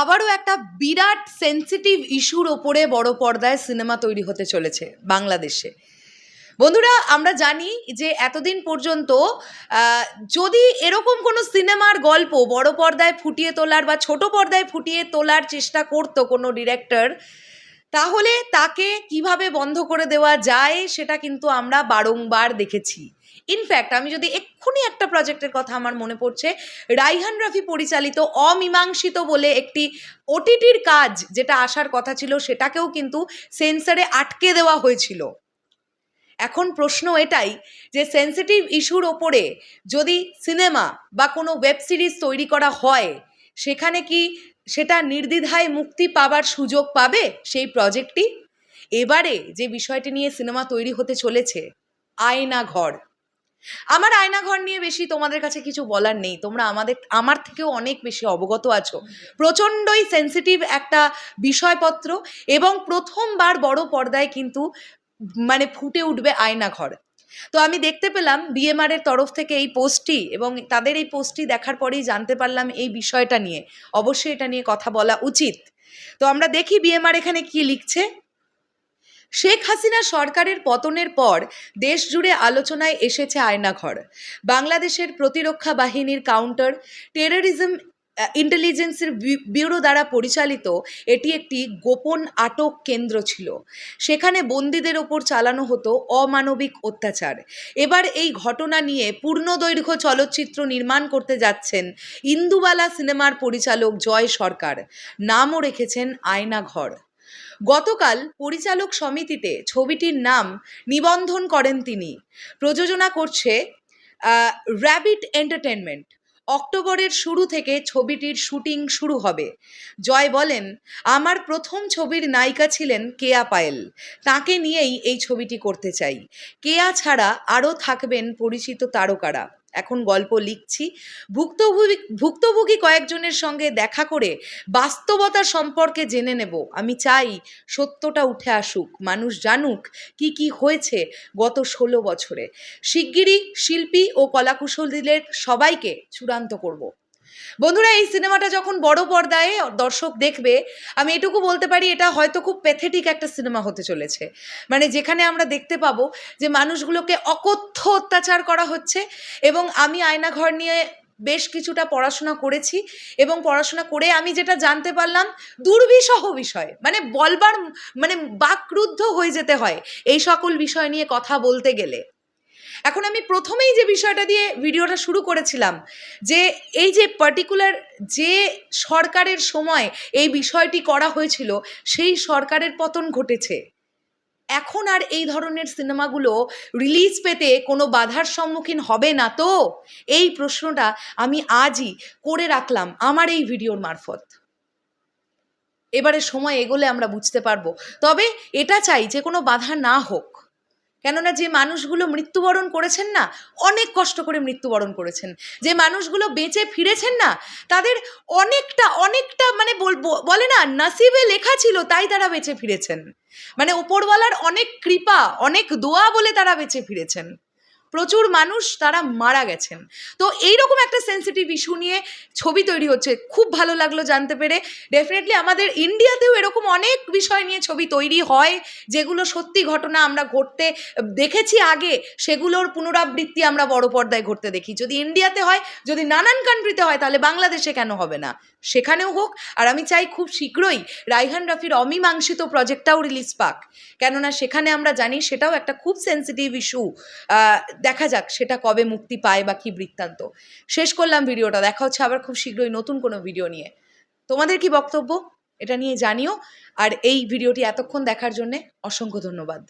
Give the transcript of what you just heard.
আবারও একটা বিরাট সেন্সিটিভ ইস্যুর ওপরে বড় পর্দায় সিনেমা তৈরি হতে চলেছে বাংলাদেশে। বন্ধুরা, আমরা জানি যে এতদিন পর্যন্ত যদি এরকম কোনো সিনেমার গল্প বড় পর্দায় ফুটিয়ে তোলার বা ছোট পর্দায় ফুটিয়ে তোলার চেষ্টা করতো কোনো ডিরেক্টর তাহলে তাকে কীভাবে বন্ধ করে দেওয়া যায় সেটা কিন্তু আমরা বারংবার দেখেছি। ইনফ্যাক্ট আমি যদি এক্ষুনি একটা প্রজেক্টের কথা আমার মনে পড়ছে, রাইহান রাফি পরিচালিত অমীমাংসিত বলে একটি ওটিটির কাজ যেটা আসার কথা ছিল, সেটাকেও কিন্তু সেন্সারে আটকে দেওয়া হয়েছিল। এখন প্রশ্ন এটাই যে সেন্সিটিভ ইস্যুর ওপরে যদি সিনেমা বা কোনো ওয়েব সিরিজ তৈরি করা হয় সেখানে কি সেটা নির্দ্বিধায় মুক্তি পাবার সুযোগ পাবে সেই প্রজেক্টটি এবারে যে বিষয়টি নিয়ে সিনেমা তৈরি হতে চলেছে আয়না ঘর আমার আয়না ঘর নিয়ে বেশি তোমাদের কাছে কিছু বলার নেই। তোমরা আমাদের, আমার থেকেও অনেক বেশি অবগত আছো। প্রচণ্ডই সেন্সিটিভ একটা বিষয়পত্র এবং প্রথমবার বড় পর্দায় কিন্তু মানে ফুটে উঠবে আয়না ঘর তো আমি দেখতে পেলাম বিএমআর এর তরফ থেকে এই পোস্টটি এবং তাদের এই পোস্টটি দেখার পরেই জানতে পারলাম এই বিষয়টা নিয়ে। অবশ্যই এটা নিয়ে কথা বলা উচিত। তো আমরা দেখি বিএমআর এখানে কি লিখছে। শেখ হাসিনা সরকারের পতনের পর দেশ জুড়ে আলোচনায় এসেছে আয়নাঘর। বাংলাদেশের প্রতিরক্ষা বাহিনীর কাউন্টার টেররিজম ইন্টেলিজেন্সের ব্যুরো দ্বারা পরিচালিত এটি একটি গোপন আটক কেন্দ্র ছিল। সেখানে বন্দীদের ওপর চালানো হতো অমানবিক অত্যাচার। এবার এই ঘটনা নিয়ে পূর্ণদৈর্ঘ্য চলচ্চিত্র নির্মাণ করতে যাচ্ছেন ইন্দুবালা সিনেমার পরিচালক জয় সরকার। নামও রেখেছেন আয়নাঘর। গতকাল পরিচালক সমিতিতে ছবিটির নাম নিবন্ধন করেন তিনি। প্রযোজনা করছে র্যাবিট এন্টারটেনমেন্ট অক্টোবরের শুরু থেকে ছবিটির শুটিং শুরু হবে। জয় বলেন, আমার প্রথম ছবির নায়িকা ছিলেন কেয়া পায়েল। তাকে নিয়েই এই ছবিটি করতে চাই। কেয়া ছাড়া আরও থাকবেন পরিচিত তারকারা। এখন গল্প লিখছি। ভুক্তভোগী ভুক্তভোগী কয়েকজনের সঙ্গে দেখা করে বাস্তবতা সম্পর্কে জেনে নেব। আমি চাই সত্যটা উঠে আসুক, মানুষ জানুক কি কি হয়েছে গত ষোলো বছরে। শিগগিরই শিল্পী ও কলাকুশলীদের সবাইকে চূড়ান্ত করব। বন্ধুরা, এই সিনেমাটা যখন বড় পর্দায় দর্শক দেখবে, আমি এটুকু বলতে পারি, এটা হয়তো খুব প্যাথেটিক একটা সিনেমা হতে চলেছে। মানে যেখানে আমরা দেখতে পাবো যে মানুষগুলোকে অকথ্য অত্যাচার করা হচ্ছে এবং আমি আয়নাঘর নিয়ে বেশ কিছুটা পড়াশোনা করেছি এবং পড়াশোনা করে আমি যেটা জানতে পারলাম, দুর্বিষহ বিষয়। মানে বলবার মানে বাকরুদ্ধ হয়ে যেতে হয় এই সকল বিষয় নিয়ে কথা বলতে গেলে। এখন আমি প্রথমেই যে বিষয়টা দিয়ে ভিডিওটা শুরু করেছিলাম, যে এই যে পার্টিকুলার যে সরকারের সময় এই বিষয়টি করা হয়েছিল, সেই সরকারের পতন ঘটেছে। এখন আর এই ধরনের সিনেমাগুলো রিলিজ পেতে কোনো বাধার সম্মুখীন হবে না তো? এই প্রশ্নটা আমি আজই করে রাখলাম আমার এই ভিডিওর মারফত। এবারে সময় এগোলে আমরা বুঝতে পারব। তবে এটা চাই যে কোনো বাধা না হোক। কেননা যে মানুষগুলো মৃত্যুবরণ করেছেন না, অনেক কষ্ট করে মৃত্যুবরণ করেছেন। যে মানুষগুলো বেঁচে ফিরেছেন না, তাদের অনেকটা অনেকটা মানে বল- না, নাসিবে লেখা ছিল, তাই তারা বেঁচে ফিরেছেন। মানে ওপরওয়ালার অনেক কৃপা, অনেক দোয়া বলে তারা বেঁচে ফিরেছেন। প্রচুর মানুষ তারা মারা গেছেন। তো এইরকম একটা সেন্সিটিভ ইস্যু নিয়ে ছবি তৈরি হচ্ছে। খুব ভালো লাগল জানতে পেরে। ডেফিনেটলি আমাদের ইন্ডিয়াতেও এরকম অনেক বিষয় নিয়ে ছবি তৈরি হয়, যেগুলো সত্যি ঘটনা আমরা ঘটতে দেখেছি আগে, সেগুলোর পুনরাবৃত্তি আমরা বড় পর্দায় ঘটতে দেখি। যদি ইন্ডিয়াতে হয়, যদি নানান কান্ট্রিতে হয়, তাহলে বাংলাদেশে কেন হবে না? সেখানেও হোক, আর আমি চাই খুব শীঘ্রই রাইহান রাফির অমীমাংসিত প্রজেক্টটাও রিলিজ পাক। কেননা সেখানে আমরা জানি সেটাও একটা খুব সেন্সিটিভ ইস্যু দেখা যাক সেটা কবে মুক্তি পায় বা কি বৃত্তান্ত। শেষ করলাম ভিডিওটা, দেখা হচ্ছে আবার খুব শীঘ্রই নতুন কোনো ভিডিও নিয়ে। তোমাদের কি বক্তব্য? এটা নিয়ে জানিও। আর এই ভিডিওটি এতক্ষণ দেখার জন্যে অসংখ্য ধন্যবাদ।